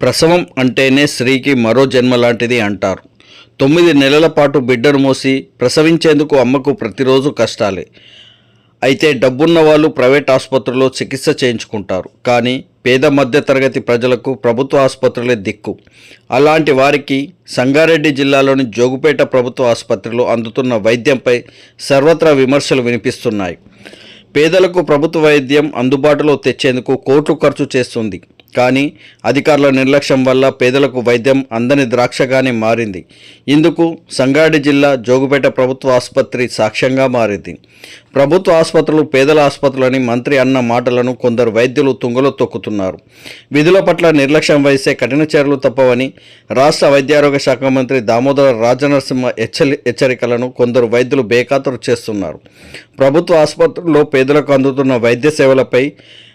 ప్రసవం అంటేనే స్త్రీకి మరో జన్మ లాంటిది అంటారు. తొమ్మిది నెలల పాటు బిడ్డను మోసి ప్రసవించేందుకు అమ్మకు ప్రతిరోజు కష్టాలే. అయితే డబ్బున్న వాళ్ళు ప్రైవేట్ ఆసుపత్రుల్లో చికిత్స చేయించుకుంటారు. కానీ పేద మధ్యతరగతి ప్రజలకు ప్రభుత్వ ఆసుపత్రులే దిక్కు. అలాంటి వారికి సంగారెడ్డి జిల్లాలోని జోగుపేట ప్రభుత్వ ఆసుపత్రిలో అందుతున్న వైద్యంపై సర్వత్రా విమర్శలు వినిపిస్తున్నాయి. పేదలకు ప్రభుత్వ వైద్యం అందుబాటులో తెచ్చేందుకు కోట్లు ఖర్చు చేస్తుంది. కానీ అధికారుల నిర్లక్ష్యం వల్ల పేదలకు వైద్యం అందని ద్రాక్షగానే మారింది. ఇందుకు సంగారెడ్డి జిల్లా జోగుపేట ప్రభుత్వ ఆసుపత్రి సాక్ష్యంగా మారింది. ప్రభుత్వ ఆసుపత్రులు పేదల ఆసుపత్రులని మంత్రి అన్న మాటలను కొందరు వైద్యులు తుంగలో తొక్కుతున్నారు. విధుల పట్ల నిర్లక్ష్యం వహిస్తే కఠిన చర్యలు తప్పవని రాష్ట్ర వైద్యారోగ్య శాఖ మంత్రి దామోదర రాజనరసింహ హెచ్చరి హెచ్చరికలను కొందరు వైద్యులు బేఖాతరు చేస్తున్నారు. ప్రభుత్వ ఆసుపత్రుల్లో పేదలకు అందుతున్న వైద్య సేవలపై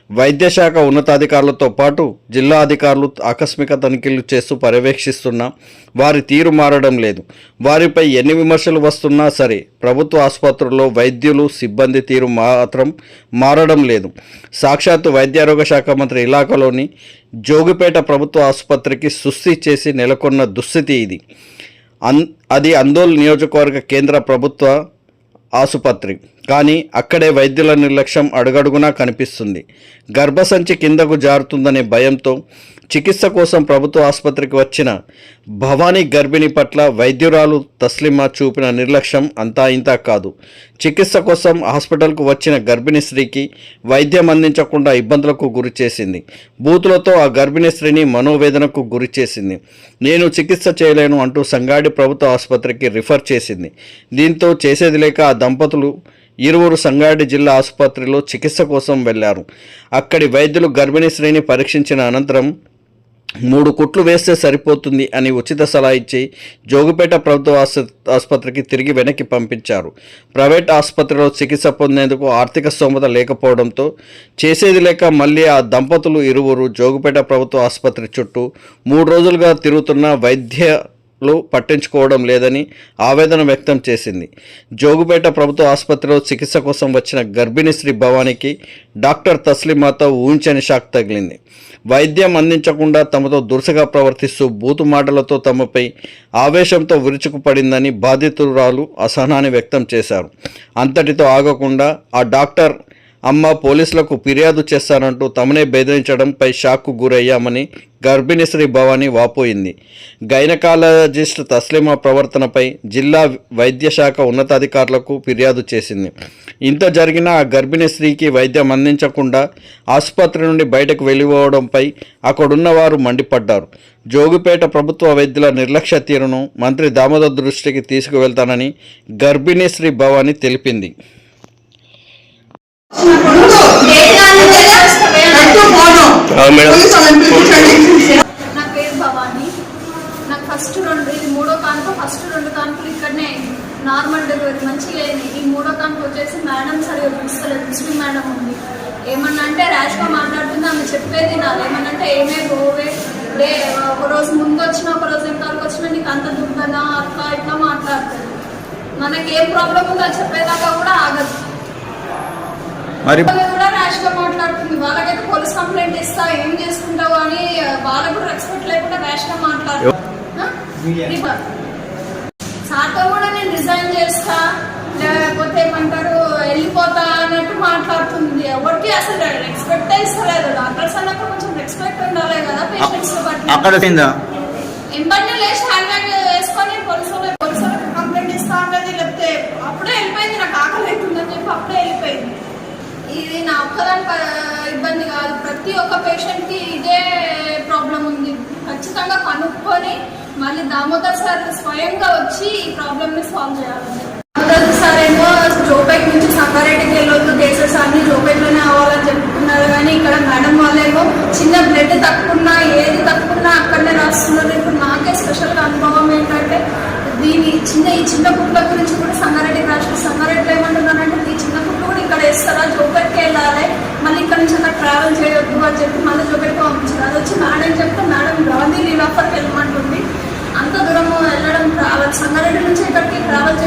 వైద్యశాఖ ఉన్నతాధికారులతో పాటు జిల్లా అధికారులు ఆకస్మిక తనిఖీలు చేస్తూ పర్యవేక్షిస్తున్నా వారి తీరు మారడం లేదు. వారిపై ఎన్ని విమర్శలు వస్తున్నా సరే ప్రభుత్వ ఆసుపత్రుల్లో వైద్యులు సిబ్బంది తీరు మాత్రం మారడం లేదు. సాక్షాత్తు వైద్యారోగ్య శాఖ మంత్రి ఇలాకాలోని జోగిపేట ప్రభుత్వ ఆసుపత్రికి సుస్థి చేసి నెలకొన్న దుస్థితి ఇది. అన్ అది అందోల్ నియోజకవర్గ కేంద్ర ప్రభుత్వ ఆసుపత్రి. కానీ అక్కడే వైద్యుల నిర్లక్ష్యం అడుగడుగునా కనిపిస్తుంది. గర్భసంచి కిందకు జారుతుందనే భయంతో చికిత్స కోసం ప్రభుత్వ ఆసుపత్రికి వచ్చిన భవానీ గర్భిణి పట్ల వైద్యురాలు తస్లిమా చూపిన నిర్లక్ష్యం అంతా ఇంతా కాదు. చికిత్స కోసం హాస్పిటల్కు వచ్చిన గర్భిణీ స్త్రీకి వైద్యం అందించకుండా ఇబ్బందులకు గురి చేసింది. బూతులతో ఆ గర్భిణీ స్త్రీని మనోవేదనకు గురి చేసింది. నేను చికిత్స చేయలేను అంటూ సంగాడి ప్రభుత్వ ఆసుపత్రికి రిఫర్ చేసింది. దీంతో చేసేది లేక ఆ దంపతులు ఇరువురు సంగారెడ్డి జిల్లా ఆసుపత్రిలో చికిత్స కోసం వెళ్ళారు. అక్కడి వైద్యులు గర్భిణీ స్త్రీని పరీక్షించిన అనంతరం మూడు కుట్లు వేస్తే సరిపోతుంది అని ఉచిత సలహా ఇచ్చి జోగుపేట ప్రభుత్వ ఆసుపత్రికి తిరిగి వెనక్కి పంపించారు. ప్రైవేట్ ఆసుపత్రిలో చికిత్స పొందేందుకు ఆర్థిక స్తోమత లేకపోవడంతో చేసేది లేక మళ్ళీ ఆ దంపతులు ఇరువురు జోగుపేట ప్రభుత్వ ఆసుపత్రి చుట్టూ మూడు రోజులుగా తిరుగుతున్న వైద్య లో పట్టించుకోవడం లేదని ఆవేదన వ్యక్తం చేసింది. జోగుపేట ప్రభుత్వ ఆసుపత్రిలో చికిత్స కోసం వచ్చిన గర్భిణీ శ్రీ భవానికి డాక్టర్ తస్లిమాతో ఊహించని షాక్ తగిలింది. వైద్యం అందించకుండా తమతో దురుసగా ప్రవర్తిస్తూ బూతు మాటలతో తమపై ఆవేశంతో విరుచుకుపడిందని బాధితురాలు అసహనాన్ని వ్యక్తం చేశారు. అంతటితో ఆగకుండా ఆ డాక్టర్ అమ్మ పోలీసులకు ఫిర్యాదు చేస్తానంటూ తమనే బెదిరించడంపై షాక్కు గురయ్యామని గర్భిణీ శ్రీ భవాని వాపోయింది. గైనకాలజిస్ట్ తస్లిమా ప్రవర్తనపై జిల్లా వైద్యశాఖ ఉన్నతాధికారులకు ఫిర్యాదు చేసింది. ఇంత జరిగినా ఆ గర్భిణీ స్త్రీకి వైద్యం అందించకుండా ఆసుపత్రి నుండి బయటకు వెళ్ళిపోవడంపై అక్కడున్న వారు మండిపడ్డారు. జోగిపేట ప్రభుత్వ వైద్యుల నిర్లక్ష్య తీరును మంత్రి దామోదర్ దృష్టికి తీసుకువెళ్తానని గర్భిణీ శ్రీ భవాని తెలిపింది. నా పేరు భవాని? నాకు ఫస్ట్ రెండు ఇది మూడో కానుక ఫస్ట్ రెండు కానుకలు ఇక్కడనే నార్మల్ డెలివరీ మంచిగా అయింది ఈ మూడో కానుక వచ్చేసి మేడం సరిగా పిలుస్తలేదు ముస్లిం మేడం ఉంది. ఏమన్నా అంటే ర్యాష్గా మాట్లాడుతుంది ఆమె చెప్పేది నాది ఏమన్నా అంటే ఏమే గోవే లే ఒక రోజు ముందు వచ్చినా ఒక రోజు ఎంతవరకు వచ్చినా నీకు అంత దుబ్బనా అట్లా ఇట్లా మాట్లాడుతుంది మనకి ఏం ప్రాబ్లం ఉందో అది చెప్పేదాకా కూడా ఆగదు. మరి సార్తో కూడా నేను రిజైన్ చేస్తా లేకపోతే ఏమంటారు వెళ్ళిపోతా అన్నట్టు మాట్లాడుతుంది. ఎవరికి అసలు రెస్పెక్ట్ ఇస్తలేదు. డాక్టర్స్ అన్నాక కొంచెం రెస్పెక్ట్ ఉండాలి కదా పేషెంట్స్ పాటు అక్కడ ఎంబడిని లేచి హ్యాండ్ బ్యాగ్ ఒక్కదాని ప- ఇబ్బంది కాదు. ప్రతి ఒక్క పేషెంట్కి ఇదే ప్రాబ్లం ఉంది. ఖచ్చితంగా కనుక్కొని మళ్ళీ దామోదర్ సార్ స్వయంగా వచ్చి ఈ ప్రాబ్లమ్ని సాల్వ్ చేయాలి. అని చెప్పి మళ్ళీ జోపేట్కి పంపించారు. అది వచ్చి మేడం చెప్తే మేడం రాంది లీలాఫర్కి వెళ్ళమంటుంది. అంత దూరం వెళ్ళడం ట్రావెల్ సంగారెడ్డి నుంచి ఇక్కడికి ట్రావెల్